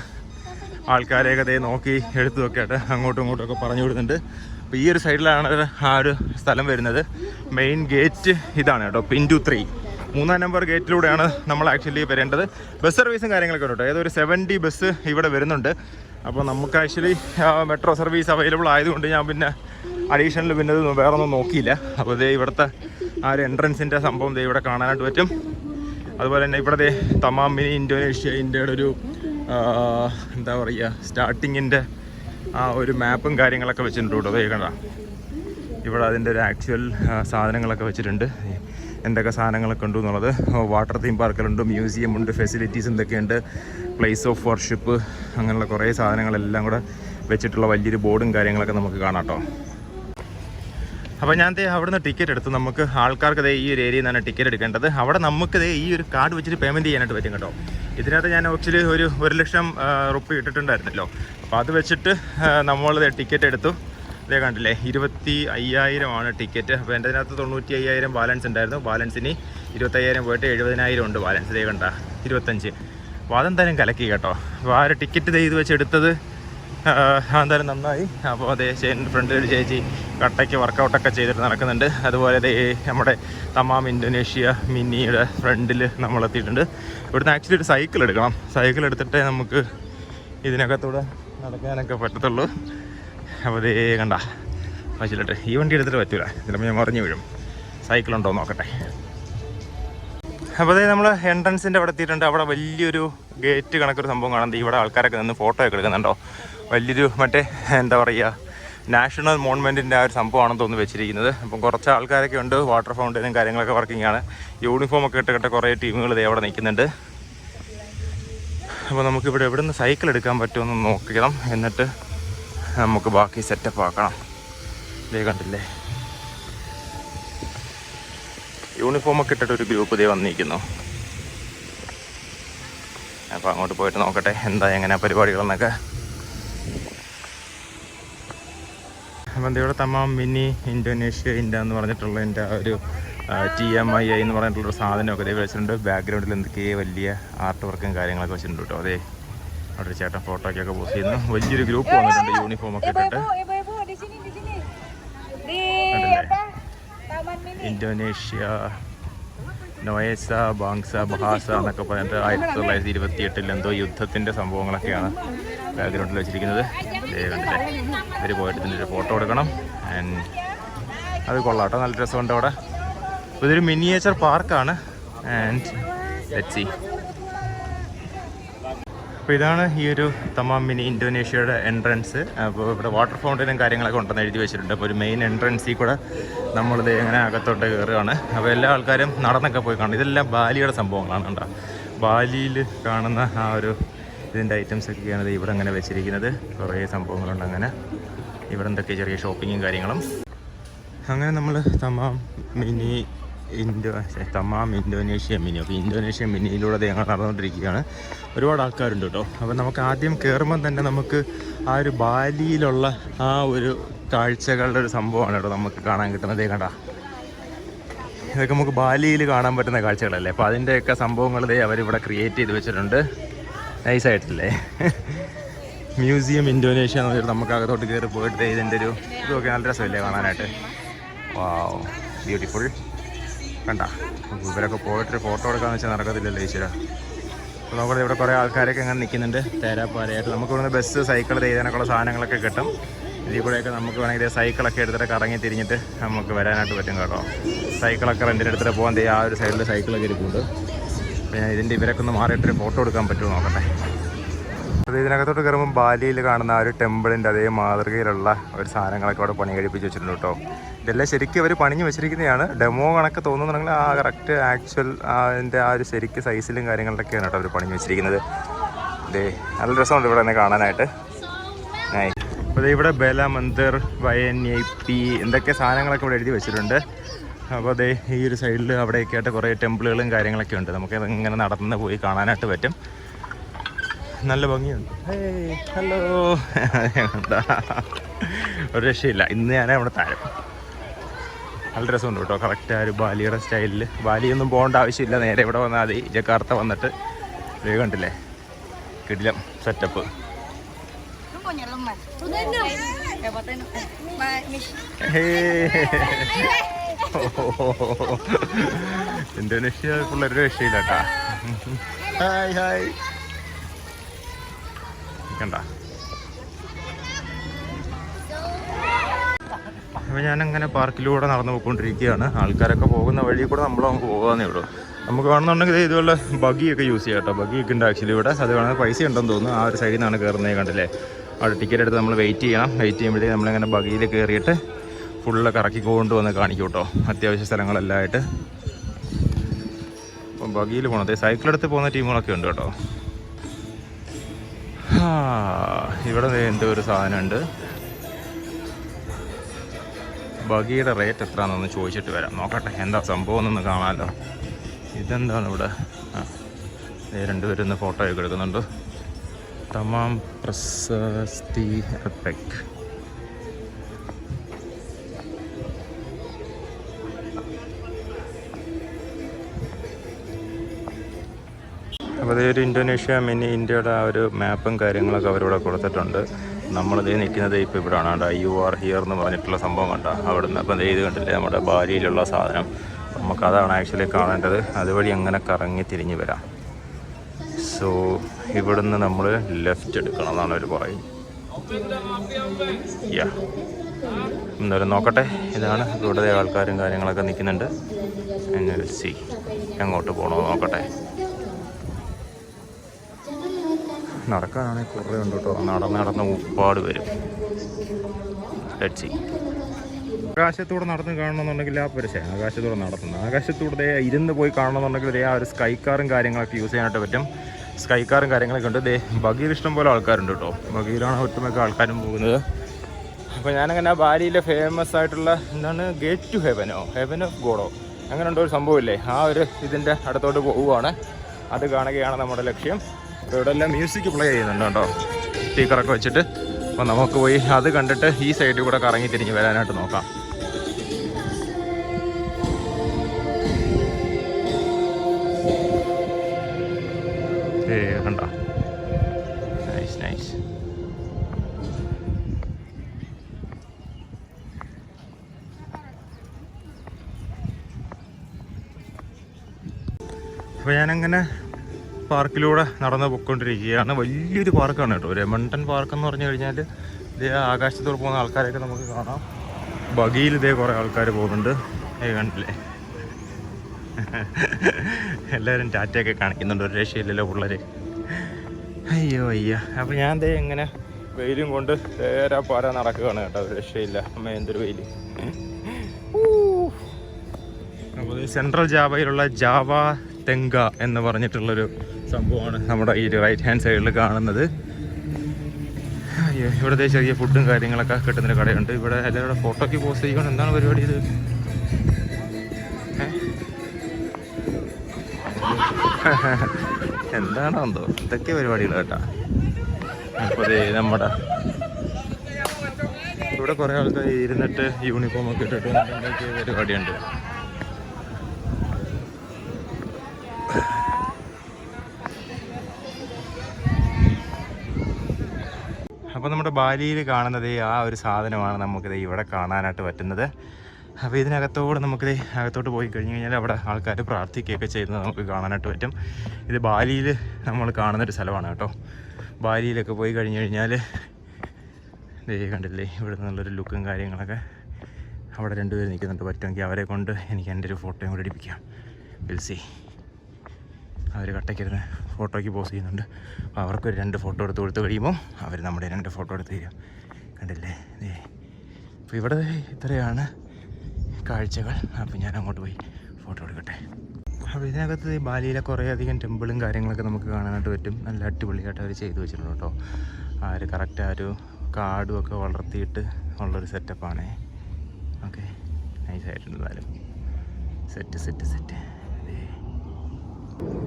ആൾക്കാരെയൊക്കെ നോക്കി എടുത്തു നോക്കിയിട്ട് അങ്ങോട്ടും ഇങ്ങോട്ടും ഒക്കെ പറഞ്ഞു വിടുന്നുണ്ട് അപ്പോൾ ഈ ഒരു സൈഡിലാണ് ആ ഒരു സ്ഥലം വരുന്നത്. മെയിൻ ഗേറ്റ് ഇതാണ് കേട്ടോ പിന്റു ത്രീ മൂന്നാം നമ്പർ ഗേറ്റിലൂടെയാണ് നമ്മൾ ആക്ച്വലി വരേണ്ടത്. ബസ് സർവീസും കാര്യങ്ങളൊക്കെ ഉണ്ട് കേട്ടോ. ഏതൊരു സെവന്റി ബസ് ഇവിടെ വരുന്നുണ്ട്. അപ്പോൾ നമുക്ക് ആക്ച്വലി മെട്രോ സർവീസ് അവൈലബിൾ ആയതുകൊണ്ട് ഞാൻ പിന്നെ അഡീഷണൽ പിന്നെ വേറെ ഒന്നും നോക്കിയില്ല. അപ്പോൾ ഇതേ ഇവിടുത്തെ ആ ഒരു എൻട്രൻസിന്റെ സംഭവം ദേ ഇവിടെ കാണാനായിട്ട് പറ്റും. അതുപോലെ തന്നെ ഇവിടുത്തെ തമാമിനി ഇൻഡോനേഷ്യ ഇന്ത്യയുടെ ഒരു എന്താ പറയുക സ്റ്റാർട്ടിങ്ങിന്റെ ആ ഒരു മാപ്പും കാര്യങ്ങളൊക്കെ വെച്ചിട്ടുണ്ട് കേട്ടോ. ദേ കണ്ട? ഇവിടെ അതിന്റെ ഒരു ആക്ച്വൽ സാധനങ്ങളൊക്കെ വെച്ചിട്ടുണ്ട്. എന്തൊക്കെ സാധനങ്ങളൊക്കെ ഉണ്ട് എന്നുള്ളത്. വാട്ടർ തീം പാർക്കിലുണ്ട് മ്യൂസിയം ഉണ്ട് ഫെസിലിറ്റീസ് എന്തൊക്കെയുണ്ട് പ്ലേസ് ഓഫ് വർഷിപ്പ് അങ്ങനെയുള്ള കുറേ സാധനങ്ങളെല്ലാം കൂടെ വെച്ചിട്ടുള്ള വലിയൊരു ബോർഡും കാര്യങ്ങളൊക്കെ നമുക്ക് കാണാം കേട്ടോ. അപ്പോൾ ഞാൻ ദേ അവിടുന്ന് ടിക്കറ്റ് എടുത്തു. നമുക്ക് ആൾക്കാർക്ക് ദേ ഈ ഒരു ഏരിയയിൽ നിന്നാണ് ടിക്കറ്റ് എടുക്കേണ്ടത്. അവിടെ നമുക്ക് ദേ ഈ ഒരു കാർഡ് വെച്ചിട്ട് പേയ്മെന്റ് ചെയ്യാനായിട്ട് പറ്റും കേട്ടോ. ഇതിനകത്ത് ഞാൻ ആക്ച്വലി ഒരു ഒരു ലക്ഷം റുപ്പി ഇട്ടിട്ടുണ്ടായിരുന്നല്ലോ. അപ്പോൾ അത് വെച്ചിട്ട് നമ്മൾ ടിക്കറ്റ് എടുത്തു. ഇതേ കണ്ടില്ലേ ഇരുപത്തി അയ്യായിരമാണ് ടിക്കറ്റ് അപ്പോൾ എന്റെ അതിനകത്ത് തൊണ്ണൂറ്റി അയ്യായിരം ബാലൻസ് ഉണ്ടായിരുന്നു ബാലൻസിന് ഇരുപത്തയ്യായിരം പോയിട്ട് എഴുപതിനായിരം ഉണ്ട് ബാലൻസ് ഇതേ കണ്ട. ഇരുപത്തഞ്ച് അപ്പോൾ അതെന്തായാലും കലക്കി കേട്ടോ. അപ്പോൾ ആ ഒരു ടിക്കറ്റ് ഇത് വെച്ച് എടുത്തത് എന്തായാലും നന്നായി. അപ്പോൾ അതേ ചേട്ടന്റെ ഫ്രണ്ടിൽ ഒരു ചേച്ചി കട്ടയ്ക്ക് വർക്കൗട്ടൊക്കെ ചെയ്തിട്ട് നടക്കുന്നുണ്ട്. അതുപോലെ ദേ നമ്മുടെ തമാം ഇന്തോനേഷ്യ മിന്നിയുടെ ഫ്രണ്ടിൽ നമ്മൾ എത്തിയിട്ടുണ്ട്. ഇവിടുന്ന് ആക്ച്വലി ഒരു സൈക്കിൾ എടുക്കണം. സൈക്കിൾ എടുത്തിട്ടേ നമുക്ക് ഇതിനകത്തൂടെ നടക്കാനൊക്കെ പറ്റത്തുള്ളൂ. അപ്പോൾ അതേ കണ്ട. വച്ചിട്ട് ഈ വണ്ടി എടുത്തിട്ട് പറ്റൂല. ചിലപ്പോൾ ഞാൻ മറിഞ്ഞു വീഴും. സൈക്കിൾ ഉണ്ടോ നോക്കട്ടെ. അപ്പോൾ അതായത് നമ്മൾ എൻട്രൻസിന്റെ അവിടെ എത്തിയിട്ടുണ്ട്. അവിടെ വലിയൊരു ഗേറ്റ് കണക്കൊരു സംഭവം കാണുന്നത് ഇവിടെ ആൾക്കാരൊക്കെ നിന്ന് ഫോട്ടോ ഒക്കെ എടുക്കുന്നുണ്ടോ? വലിയൊരു മറ്റേ എന്താ പറയുക നാഷണൽ മോൺമെന്റിന്റെ ആ ഒരു സംഭവമാണെന്ന് തോന്നുന്നു വെച്ചിരിക്കുന്നത്. അപ്പം കുറച്ച് ആൾക്കാരൊക്കെ ഉണ്ട് വാട്ടർ ഫൗണ്ടനും കാര്യങ്ങളൊക്കെ വർക്കിംഗ് ആണ്. യൂണിഫോം ഒക്കെ ഇട്ട് കിട്ട കുറേ ടീമുകൾ ഇതേ അവിടെ നിൽക്കുന്നുണ്ട്. അപ്പോൾ നമുക്കിവിടെ എവിടെ നിന്ന് സൈക്കിൾ എടുക്കാൻ പറ്റുമെന്ന് നോക്കണം. എന്നിട്ട് നമുക്ക് ബാക്കി സെറ്റപ്പ് ആക്കണം. ഇതേ കണ്ടില്ലേ? യൂണിഫോമൊക്കെ ഒക്കെ ഇട്ടിട്ട് ഒരു ഗ്രൂപ്പ് ഇതേ വന്നിരിക്കുന്നു. അപ്പോൾ അങ്ങോട്ട് പോയിട്ട് നോക്കട്ടെ എന്താ എങ്ങനെയാണ് പരിപാടികളെന്നൊക്കെ. ഇവിടെ തമാം മിനി ഇൻഡോനേഷ്യ ഇന്ത്യ എന്ന് പറഞ്ഞിട്ടുള്ള എന്റെ ആ ഒരു ടി എം ഐ ഐ എന്ന് പറഞ്ഞിട്ടുള്ളൊരു സാധനമൊക്കെ ഇതേ വെച്ചിട്ടുണ്ട്. ബാക്ക്ഗ്രൗണ്ടിൽ എന്തൊക്കെയോ വലിയ ആർട്ട് വർക്കും കാര്യങ്ങളൊക്കെ വെച്ചിട്ടുണ്ട് കേട്ടോ അതെ അവിടെ ഒരു ചേട്ടൻ ഫോട്ടോയ്ക്കൊക്കെ പോസ്റ്റ് ചെയ്യുന്നു. വലിയൊരു ഗ്രൂപ്പ് വന്നിട്ടുണ്ട് യൂണിഫോം ഒക്കെ ഇട്ടിട്ട്. ഇൻഡോനേഷ്യ നോയസ ബാങ്സ ബഹാസ എന്നൊക്കെ പറഞ്ഞിട്ട് ആയിരത്തി തൊള്ളായിരത്തി ഇരുപത്തി എട്ടിൽ എന്തോ യുദ്ധത്തിന്റെ സംഭവങ്ങളൊക്കെയാണ് ബാക്ക്ഗ്രൗണ്ടിൽ വെച്ചിരിക്കുന്നത്. കണ്ടില്ലേ ഇവർ പോയിട്ട് ഇതിന്റെ ഒരു ഫോട്ടോ എടുക്കണം. ആൻഡ് അത് കൊള്ളാം കേട്ടോ നല്ല രസമുണ്ട് അവിടെ. ഇതൊരു മിനിയേച്ചർ പാർക്കാണ് ആൻഡ് ലെറ്റ് സി അപ്പോൾ ഇതാണ് ഈ ഒരു തമാം മിനി ഇൻഡോനേഷ്യയുടെ എൻട്രൻസ് അപ്പോൾ ഇവിടെ വാട്ടർ ഫൗണ്ടനും കാര്യങ്ങളൊക്കെ ഉണ്ടെന്ന് എഴുതി വെച്ചിട്ടുണ്ട്. അപ്പോൾ ഒരു മെയിൻ എൻട്രൻസിൽ കൂടെ നമ്മളിത് എങ്ങനെ അകത്തോട്ട് കയറുകയാണ് അപ്പോൾ എല്ലാ ആൾക്കാരും നടന്നൊക്കെ പോയി കാണും ഇതെല്ലാം ബാലിയുടെ സംഭവങ്ങളാണ് കേട്ടോ. ബാലിയിൽ കാണുന്ന ആ ഒരു ഇതിന്റെ ഐറ്റംസ് ഒക്കെയാണ് ഇവിടെ അങ്ങനെ വെച്ചിരിക്കുന്നത്. കുറേ സംഭവങ്ങളുണ്ട് അങ്ങനെ. ഇവിടെ എന്തൊക്കെ ചെറിയ ഷോപ്പിങ്ങും കാര്യങ്ങളും. അങ്ങനെ നമ്മൾ Taman Mini Indo Taman Indonesia Mini. അപ്പോൾ ഇൻഡോനേഷ്യ മിനിയിലൂടെ ഞങ്ങൾ നടന്നുകൊണ്ടിരിക്കുകയാണ്. ഒരുപാട് ആൾക്കാരുണ്ട് കേട്ടോ. അപ്പോൾ നമുക്ക് ആദ്യം കയറുമ്പം തന്നെ നമുക്ക് ആ ഒരു ബാലിയിലുള്ള ആ ഒരു കാഴ്ചകളുടെ ഒരു സംഭവമാണ് കേട്ടോ നമുക്ക് കാണാൻ കിട്ടുന്നത്. കണ്ട. ഇതൊക്കെ നമുക്ക് ബാലിയിൽ കാണാൻ പറ്റുന്ന കാഴ്ചകളല്ലേ? അപ്പോൾ അതിന്റെയൊക്കെ സംഭവങ്ങൾ അവരിവിടെ ക്രിയേറ്റ് ചെയ്ത് വെച്ചിട്ടുണ്ട്. നൈസായിട്ടില്ലേ മ്യൂസിയം ഇൻഡോനേഷ്യ എന്ന് പറഞ്ഞിട്ട് നമുക്ക് അകത്തോട്ട് കയറി പോയിട്ട് ഇതിന്റെ ഒരു ഇതൊക്കെ നല്ല രസമില്ലേ കാണാനായിട്ട്. വാവ് ബ്യൂട്ടിഫുൾ കണ്ട? ഇവരൊക്കെ പോയിട്ടൊരു ഫോട്ടോ എടുക്കാന്ന് വെച്ചാൽ നടക്കത്തില്ലല്ലോ ഈശ്വര. അപ്പോൾ നോക്കട്ടെ ഇവിടെ കുറേ ആൾക്കാരൊക്കെ അങ്ങനെ നിൽക്കുന്നുണ്ട്. തേരാപ്പാരയായിട്ട് നമുക്ക് ഇവിടുന്ന് ബസ് സൈക്കിൾ ചെയ്തതിനൊക്കെയുള്ള സാധനങ്ങളൊക്കെ കിട്ടും. ഇതിൽ കൂടെയൊക്കെ നമുക്ക് വേണമെങ്കിൽ സൈക്കിളൊക്കെ എടുത്തിട്ട് കറങ്ങി തിരിഞ്ഞിട്ട് നമുക്ക് വരാനായിട്ട് പറ്റും കേട്ടോ. സൈക്കിളൊക്കെ റെന്റിന് എടുത്തിട്ട് പോകാൻ ദേ ആ ഒരു സൈഡിൽ സൈക്കിളൊക്കെ ഇരിപ്പുണ്ട്. ഇതിന്റെ ഇവരൊക്കെ ഒന്ന് മാറിയിട്ടൊരു ഫോട്ടോ എടുക്കാൻ പറ്റുമോ നോക്കട്ടെ. അത് ഇതിനകത്തോട്ട് കയറുമ്പോൾ ബാലിയിൽ കാണുന്ന ആ ഒരു ടെമ്പിളിന്റെ അതേ മാതൃകയിലുള്ള ഒരു സാധനങ്ങളൊക്കെ അവിടെ പണി കഴിപ്പിച്ച് വെച്ചിട്ടുണ്ട് കേട്ടോ. ഇതെല്ലാം ശരിക്കും അവർ പണിഞ്ഞ് വെച്ചിരിക്കുന്നതാണ്. ഡെമോ കണക്ക് തോന്നുന്നുണ്ടെങ്കിൽ ആ കറക്റ്റ് ആക്ച്വൽ അതിന്റെ ആ ഒരു ശരിക്ക് സൈസിലും കാര്യങ്ങളിലൊക്കെയാണ് കേട്ടോ അവർ പണിഞ്ഞ് വെച്ചിരിക്കുന്നത്. ഇതേ നല്ല രസമുണ്ട് ഇവിടെ തന്നെ കാണാനായിട്ട്. അപ്പോൾ ഇവിടെ ബല മന്ദിർ വയൻ എ പി എന്തൊക്കെ സാധനങ്ങളൊക്കെ ഇവിടെ എഴുതി വെച്ചിട്ടുണ്ട്. അപ്പോൾ അതേ ഈ ഒരു സൈഡിൽ അവിടെയൊക്കെ ആയിട്ട് കുറേ ടെമ്പിളുകളും കാര്യങ്ങളൊക്കെ ഉണ്ട്. നമുക്ക് ഇങ്ങനെ നടന്ന് പോയി കാണാനായിട്ട് പറ്റും. നല്ല ഭംഗിയുണ്ട്. ഹലോ എന്താ? ഒരു രക്ഷയില്ല. ഇന്ന് ഞാൻ അവിടെ താരം നല്ല രസമുണ്ട് കേട്ടോ. കറക്റ്റ് ആ ഒരു ബാലിയുടെ സ്റ്റൈലിൽ ബാലിയൊന്നും പോകേണ്ട ആവശ്യമില്ല. നേരെ ഇവിടെ വന്നാൽ മതി. ജക്കാർത്ത വന്നിട്ട്. കണ്ടില്ലേ? കിടിലം സെറ്റപ്പ് punya *laughs* ഇന്തോനേഷ്യ പിള്ളേരുടെ രക്ഷയില്ല കേട്ടാ ഹായ് ഹായ്. കണ്ട? അപ്പോൾ ഞാനങ്ങനെ പാർക്കിലൂടെ നടന്നു പോയിക്കൊണ്ടിരിക്കുകയാണ്. ആൾക്കാരൊക്കെ പോകുന്ന വഴി കൂടെ നമ്മൾ നമുക്ക് പോകാമെന്നേ ഉള്ളൂ. നമുക്ക് വേണമെന്നുണ്ടെങ്കിൽ ദേ ഇതുപോലെ ബഗിയൊക്കെ യൂസ് ചെയ്യാം കേട്ടോ ബഗിയൊക്കെ ഉണ്ട് ആക്ച്വലി ഇവിടെ. അത് വേണമെങ്കിൽ പൈസ ഉണ്ടെന്ന് തോന്നുന്നു. ആ ഒരു സൈഡിൽ നിന്നാണ് കയറുന്നത് കണ്ടില്ലേ? അവിടെ ടിക്കറ്റ് എടുത്ത് നമ്മൾ വെയിറ്റ് ചെയ്യണം. വെയിറ്റ് ചെയ്യുമ്പോഴത്തേക്ക് നമ്മളിങ്ങനെ ബഗിയിൽ കയറിയിട്ട് ഫുള്ള് കറക്കി കൊണ്ടുവന്ന് കാണിക്കും കേട്ടോ അത്യാവശ്യ സ്ഥലങ്ങളെല്ലാം ആയിട്ട്. അപ്പം ബഗിയിൽ പോകണത് സൈക്കിൾ എടുത്ത് പോകുന്ന ടീമുകളൊക്കെ ഉണ്ട് കേട്ടോ. ഇവിടെ എന്തോ ഒരു സാധനമുണ്ട്. ബഗിയുടെ റേറ്റ് എത്രയാണെന്നൊന്ന് ചോദിച്ചിട്ട് വരാം. നോക്കട്ടെ എന്താ സംഭവം എന്നൊന്ന് കാണാമല്ലോ ഇതെന്താണ് ഇവിടെ? രണ്ടുപേരും ഫോട്ടോ ഒക്കെ എടുക്കുന്നുണ്ട്. തമാം പ്രശസ്തി എപ്പെക് അപ്പോൾ അതേ ഒരു ഇന്തോനേഷ്യ മിനി ഇന്ത്യയുടെ ആ ഒരു മാപ്പും കാര്യങ്ങളൊക്കെ അവരിവിടെ കൊടുത്തിട്ടുണ്ട്. നമ്മളിതേ നിൽക്കുന്നത് ഇപ്പോൾ ഇവിടെയാണ് കേട്ടോ. യു ആർ ഹിയർ എന്ന് പറഞ്ഞിട്ടുള്ള സംഭവം കണ്ടോ? അവിടെ നിന്ന് അപ്പം ഇത് കണ്ടില്ലേ? നമ്മുടെ ബാലിയിലുള്ള സാധനം. നമുക്കതാണ് ആക്ച്വലി കാണേണ്ടത്. അതുവഴി അങ്ങനെ കറങ്ങി തിരിഞ്ഞ് വരാം. സോ ഇവിടുന്ന് നമ്മൾ ലെഫ്റ്റ് എടുക്കണം എന്നാണ് അവർ പറയും. യാ എന്തായാലും നോക്കട്ടെ. ഇതാണ് ഇവിടെ ആൾക്കാരും കാര്യങ്ങളൊക്കെ നിൽക്കുന്നുണ്ട്. സി എങ്ങോട്ട് പോകണോ നോക്കട്ടെ. നടക്കാനാണെങ്കിൽ കുറേ ഉണ്ട് കേട്ടോ. നടന്ന് നടന്ന് ഒരുപാട് വരും. ആകാശത്തൂടെ നടന്ന് കാണണമെന്നുണ്ടെങ്കിൽ ആ പരിശ ആകാശത്തൂടെ നടത്തുന്നത് ആകാശത്തൂടെ ഇരുന്ന് പോയി കാണണമെന്നുണ്ടെങ്കിൽ ദേ ആ ഒരു സ്കൈ കാറും കാര്യങ്ങളൊക്കെ യൂസ് ചെയ്യാനായിട്ട് പറ്റും. സ്കൈ കാറും കാര്യങ്ങളൊക്കെ ഉണ്ട്. ദേ ബഗീൽ ഇഷ്ടം പോലെ ആൾക്കാരുണ്ട് കേട്ടോ. ബഗീലാണ് ഒട്ടുമിക്ക ആൾക്കാരും പോകുന്നത്. അപ്പോൾ ഞാനങ്ങനെ ബാലിയിലെ ഫേമസ് ആയിട്ടുള്ള എന്താണ്? ഗേറ്റ് ടു ഹെവനോ ഹെവൻ ഓഫ് ഗോഡോ അങ്ങനെ ഉണ്ടോ ഒരു സംഭവമില്ലേ ആ ഒരു ഇതിന്റെ അടുത്തോട്ട് പോവുകയാണ്. അത് കാണുകയാണ് നമ്മുടെ ലക്ഷ്യം. ഇവിടെ എല്ലാം മ്യൂസിക് പ്ലേ ചെയ്യുന്നുണ്ട് കേട്ടോ. സ്പീക്കറൊക്കെ വെച്ചിട്ട്. അപ്പോൾ നമുക്ക് പോയി അത് കണ്ടിട്ട് ഈ സൈഡിൽ കൂടെ കറങ്ങി തിരിഞ്ഞ് വരാനായിട്ട് നോക്കാം. കണ്ടോ? നൈസ് നൈസ് അപ്പോൾ ഞാനങ്ങനെ പാർക്കിലൂടെ നടന്ന് പോയിക്കൊണ്ടിരിക്കുകയാണ്. വലിയൊരു പാർക്കാണ് കേട്ടോ. രമണ്ടൻ പാർക്ക് എന്ന് പറഞ്ഞു കഴിഞ്ഞാൽ ഇതേ ആകാശത്തോട് പോകുന്ന ആൾക്കാരെയൊക്കെ നമുക്ക് കാണാം. ബഗിയിൽ ഇതേ കുറേ ആൾക്കാർ പോകുന്നുണ്ട്. ഏ കണ്ടില്ലേ? എല്ലാവരും ടാറ്റയൊക്കെ കാണിക്കുന്നുണ്ട്. ഒരു രക്ഷയില്ലല്ലോ പിള്ളേർ അയ്യോ അയ്യോ. അപ്പോൾ ഞാൻ ദേ എങ്ങനെ വെയിലും കൊണ്ട് നേരെ പാര നടക്കുകയാണ് കേട്ടോ. ഒരു രക്ഷയില്ല. അമ്മ എന്തൊരു വെയിൽ അപ്പോൾ സെൻട്രൽ ജാവയിലുള്ള ജാവ തെങ്ക എന്ന് പറഞ്ഞിട്ടുള്ളൊരു സംഭവമാണ് നമ്മുടെ ഈ റൈറ്റ് ഹാൻഡ് സൈഡിൽ കാണുന്നത്. ഇവിടുത്തെ ചെറിയ ഫുഡും കാര്യങ്ങളൊക്കെ കിട്ടുന്നൊരു കടയുണ്ട്. ഇവിടെ എല്ലാവരുടെ ഫോട്ടോയ്ക്ക് പോസ്റ്റ് ചെയ്യണം എന്താണ് പരിപാടി ഇത്? എന്താണോ എന്തോ? ഇതൊക്കെ പരിപാടികൾ കേട്ടാ. അപ്പോൾ നമ്മുടെ ഇവിടെ കുറേ ആൾക്കാർ ഇരുന്നിട്ട് യൂണിഫോം ഒക്കെ ഇട്ടിട്ട് പരിപാടിയുണ്ട്. നമ്മുടെ ബാലിയിൽ കാണുന്നത് ആ ഒരു സാധനമാണ് നമുക്കിത് ഇവിടെ കാണാനായിട്ട് പറ്റുന്നത്. അപ്പോൾ ഇതിനകത്തോട് നമുക്കിത് അകത്തോട്ട് പോയി കഴിഞ്ഞ് കഴിഞ്ഞാൽ അവിടെ ആൾക്കാർ പ്രാർത്ഥിക്കുകയൊക്കെ ചെയ്യുന്നത് നമുക്ക് കാണാനായിട്ട് പറ്റും. ഇത് ബാലിയിൽ നമ്മൾ കാണുന്നൊരു സ്ഥലമാണ് കേട്ടോ. ബാലിയിലൊക്കെ പോയി കഴിഞ്ഞ് കഴിഞ്ഞാൽ ദേ കണ്ടില്ലേ ഇവിടെ നിന്നുള്ളൊരു ലുക്കും കാര്യങ്ങളൊക്കെ അവിടെ രണ്ടുപേർ നിൽക്കുന്നുണ്ട്. പറ്റുമെങ്കിൽ അവരെ കൊണ്ട് എനിക്ക് എന്റെ ഒരു ഫോട്ടോയും കൂടി അടിപ്പിക്കാം വിൽസി അവർ കട്ടയ്ക്കിരുന്ന് ഫോട്ടോയ്ക്ക് പോസ് ചെയ്യുന്നുണ്ട്. അപ്പോൾ അവർക്ക് ഒരു രണ്ട് ഫോട്ടോ എടുത്ത് കൊടുത്ത് കഴിയുമ്പോൾ അവർ നമ്മുടെ രണ്ട് ഫോട്ടോ എടുത്ത് തരും. കണ്ടില്ലേ? ദേ. അപ്പോൾ ഇവിടെ ഇത്രയാണ് കാഴ്ചകൾ. അപ്പോൾ ഞാൻ അങ്ങോട്ട് പോയി ഫോട്ടോ എടുക്കട്ടെ. അപ്പോൾ ഇതിനകത്ത് ബാലിയിലെ കുറേ അധികം ടെമ്പിളും കാര്യങ്ങളൊക്കെ നമുക്ക് കാണാനായിട്ട് പറ്റും. നല്ല അടിപൊളിയായിട്ട് അവർ ചെയ്തു വെച്ചിട്ടുണ്ട് കേട്ടോ. ആ ഒരു കറക്റ്റ് ആ ഒരു കാടും ഒക്കെ വളർത്തിയിട്ട് ഉള്ളൊരു സെറ്റപ്പാണേ ഓക്കെ. നൈസായിട്ടുണ്ട് എന്തായാലും സെറ്റ് സെറ്റ് സെറ്റ്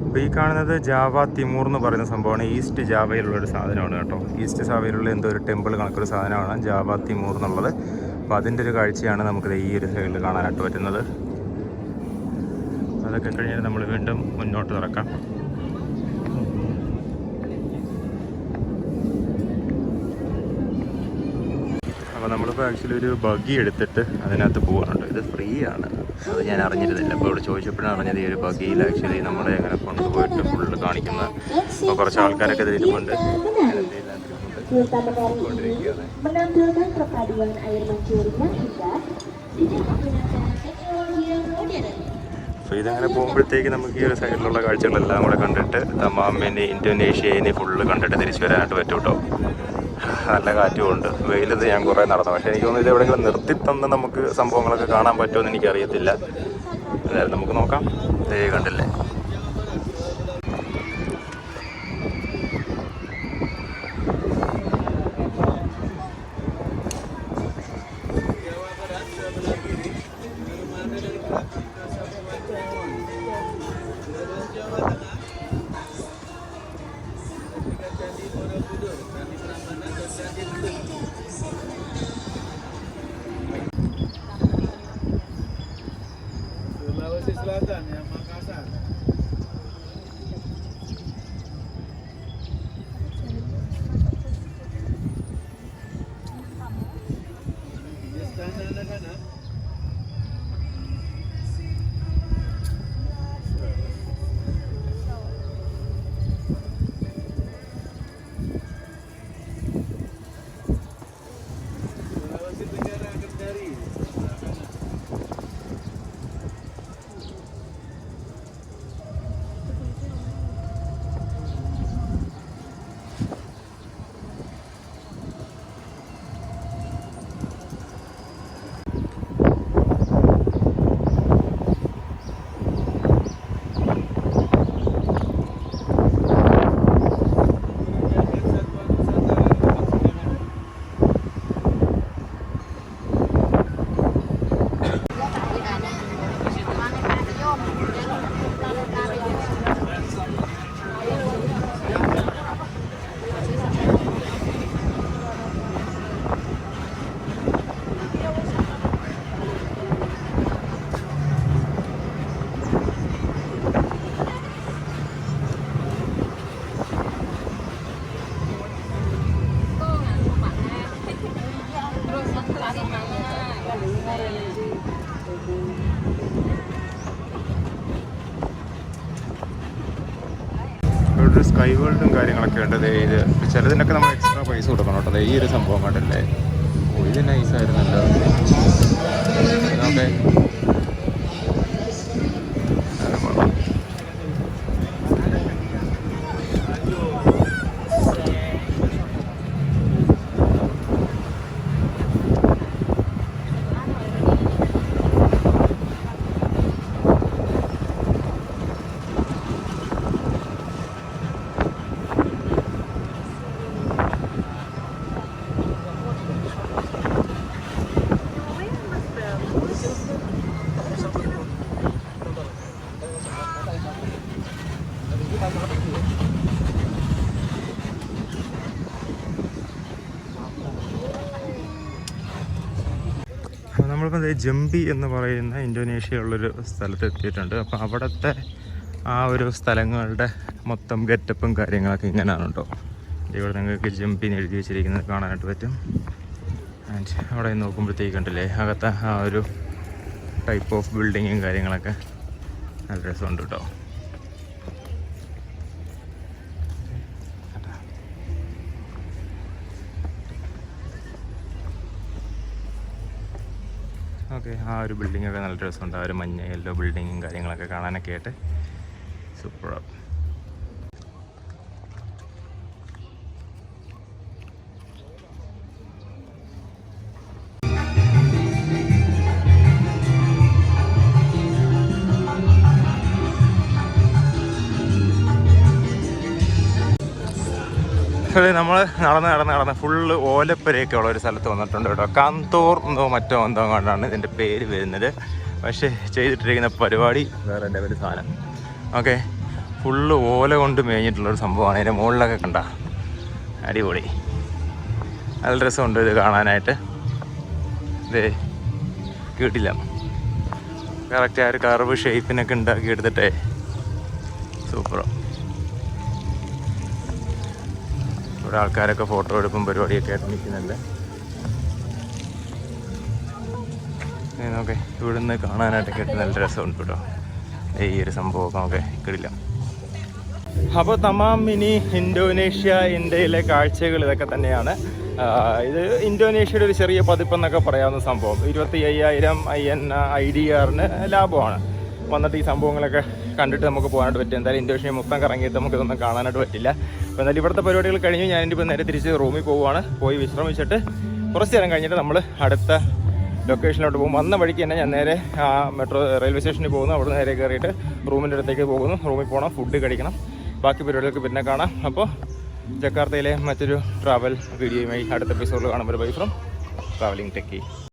അപ്പോൾ ഈ കാണുന്നത് ജാവ തിമൂർ എന്ന് പറയുന്ന സംഭവമാണ്. ഈസ്റ്റ് ജാവയിലുള്ള ഒരു സാധനമാണ് കേട്ടോ. ഈസ്റ്റ് ജാവയിലുള്ള എന്തോ ഒരു ടെമ്പിൾ കണക്കൊരു സാധനമാണ്. ജാവ തിമൂർ എന്നുള്ളത്. അപ്പോൾ അതിന്റെ ഒരു കാഴ്ചയാണ് നമുക്കിത് ഈ ഒരു സൈഡിൽ കാണാനായിട്ട് പറ്റുന്നത്. അതൊക്കെ കഴിഞ്ഞാൽ നമ്മൾ വീണ്ടും മുന്നോട്ട് തുറക്കാം അപ്പോൾ നമ്മളിപ്പോൾ ആക്ച്വലി ഒരു ബഗ്ഗി എടുത്തിട്ട് അതിനകത്ത് പോകാറുണ്ട് ഇത് ഫ്രീ ആണ്. അത് ഞാൻ അറിഞ്ഞിരുന്നില്ല. അപ്പോൾ ഇവിടെ ചോദിച്ചപ്പോഴാണ് അറിഞ്ഞത് ഈ ഒരു ബഗ്ഗിയിൽ ആക്ച്വലി നമ്മളെ അങ്ങനെ കൊണ്ടുപോയിട്ട് ഫുള്ള് കാണിക്കുന്ന അപ്പോൾ കുറച്ച് ആൾക്കാരൊക്കെ ഇതിലുമുണ്ട്. അപ്പോൾ ഇതങ്ങനെ പോകുമ്പോഴത്തേക്ക് നമുക്ക് ഈ ഒരു സൈഡിലുള്ള കാഴ്ചകളെല്ലാം കൂടെ കണ്ടിട്ട് തമാമിനെ ഇന്തോനേഷ്യനെ ഫുള്ള് കണ്ടിട്ട് തിരിച്ചു വരാനായിട്ട് പറ്റും കേട്ടോ നല്ല കാറ്റും ഉണ്ട് വെയിലത്ത് ഞാൻ കുറേ നടന്നു. പക്ഷേ എനിക്ക് തോന്നുന്നു ഇത് എവിടെയെങ്കിലും നിർത്തി തന്ന് നമുക്ക് സംഭവങ്ങളൊക്കെ കാണാൻ പറ്റുമെന്ന് എനിക്കറിയത്തില്ല. എന്തായാലും നമുക്ക് നോക്കാം. ദേ കണ്ടില്ലേ? വേൾഡും കാര്യങ്ങളൊക്കെ ഉണ്ട്. ഇത് ചിലതിനൊക്കെ നമ്മൾ എക്സ്ട്രാ പൈസ കൊടുക്കണം കേട്ടോ. ഈ ഒരു സംഭവം കണ്ടല്ലേ? ഇത് നൈസായിരുന്നല്ലോ ഓക്കെ. നമ്മളിപ്പോൾ ദേ ജംബി എന്ന് പറയുന്ന ഇന്തോനേഷ്യയുള്ളൊരു സ്ഥലത്ത് എത്തിയിട്ടുണ്ട് അപ്പോൾ അവിടുത്തെ ആ ഒരു സ്ഥലങ്ങളുടെ മൊത്തം ഗെറ്റപ്പും കാര്യങ്ങളൊക്കെ ഇങ്ങനെയാണ് കേട്ടോ ഇവിടെ നിങ്ങൾക്ക് ജംബി എഴുതി വെച്ചിരിക്കുന്നത് കാണാനായിട്ട് പറ്റും. ആൻഡ് അവിടെ നോക്കുമ്പോഴത്തേക്ക് കണ്ടില്ലേ അകത്തെ ആ ഒരു ടൈപ്പ് ഓഫ് ബിൽഡിങ്ങും കാര്യങ്ങളൊക്കെ നല്ല രസമുണ്ട് കേട്ടോ ഓക്കെ ആ ഒരു ബിൽഡിങ്ങൊക്കെ നല്ല രസമുണ്ട്. ആ ഒരു മഞ്ഞ യെല്ലോ ബിൽഡിങ്ങും കാര്യങ്ങളൊക്കെ കാണാനൊക്കെ ആയിട്ട്. സൂപ്പറാണ് നമ്മൾ നടന്ന് നടന്ന് നടന്ന് ഫുള്ള് ഓലപ്പുരയൊക്കെ ഉള്ള ഒരു സ്ഥലത്ത് വന്നിട്ടുണ്ട് കേട്ടോ. കാന്തോർ എന്നോ മറ്റോ എന്തോ കൊണ്ടാണ് ഇതിന്റെ പേര് വരുന്നത്. പക്ഷേ ചെയ്തിട്ടിരിക്കുന്ന പരിപാടി വേറെ എന്റെ ഒരു സാധനം. ഓക്കെ. ഫുള്ള് ഓല കൊണ്ട് മേഞ്ഞിട്ടുള്ളൊരു സംഭവമാണ്. അതിന്റെ മുകളിലൊക്കെ കണ്ട. അടിപൊളി. നല്ല രസമുണ്ട് ഇത് കാണാനായിട്ട്. ഇതേ കേട്ടില്ല. കറക്റ്റ് ആ ഒരു കർവ് ഷേപ്പിനൊക്കെ ഉണ്ടാക്കി എടുത്തിട്ടേ സൂപ്പറാണ് ഇവിടെ ആൾക്കാരൊക്കെ ഫോട്ടോ എടുപ്പും പരിപാടിയൊക്കെ ആയിട്ട് നിൽക്കുന്നുണ്ട് ഇവിടുന്ന് കാണാനായിട്ട് കേട്ട് നല്ല രസമുണ്ട് കേട്ടോ. ഈ ഒരു സംഭവമൊക്കെ നമുക്ക് കിടില്ല അപ്പോൾ തമാം മിനി ഇന്തോനേഷ്യ ഇന്ത്യയിലെ കാഴ്ചകൾ ഇതൊക്കെ തന്നെയാണ്. ഇത് ഇന്തോനേഷ്യയുടെ ഒരു ചെറിയ പതിപ്പെന്നൊക്കെ പറയാവുന്ന സംഭവം. ഇരുപത്തി അയ്യായിരം ഐ എൻ ഐ ഡി ആറിന് ലാഭമാണ്. വന്നിട്ട് ഈ സംഭവങ്ങളൊക്കെ കണ്ടിട്ട് നമുക്ക് പോകാനായിട്ട് പറ്റും. എന്തായാലും ഇന്തോനേഷ്യ മൊത്തം കറങ്ങിയിട്ട് നമുക്കിതൊന്നും കാണാനായിട്ട് പറ്റില്ല. അപ്പോൾ എന്നാലും ഇവിടുത്തെ പരിപാടികൾ കഴിഞ്ഞ്. ഞാൻ ഇപ്പോൾ നേരെ തിരിച്ച് റൂമിൽ പോവുകയാണ്. പോയി വിശ്രമിച്ചിട്ട് കുറച്ച് നേരം കഴിഞ്ഞിട്ട് നമ്മൾ അടുത്ത ലൊക്കേഷനിലോട്ട് പോകും. വന്ന വഴിക്ക് തന്നെ ഞാൻ നേരെ ആ മെട്രോ റെയിൽവേ സ്റ്റേഷനിൽ പോകുന്നു. അവിടെ നേരെ കയറിയിട്ട് റൂമിന്റെ അടുത്തേക്ക് പോകുന്നു. റൂമിൽ പോകണം ഫുഡ് കഴിക്കണം. ബാക്കി പരിപാടികൾക്ക് പിന്നെ കാണാം. അപ്പോൾ ജക്കാർത്തയിലെ മറ്റൊരു ട്രാവൽ വീഡിയോയുമായി അടുത്ത എപ്പിസോഡിൽ കാണുമ്പോൾ ബൈ ഫ്രം ട്രാവലിംഗ് ടെക്കി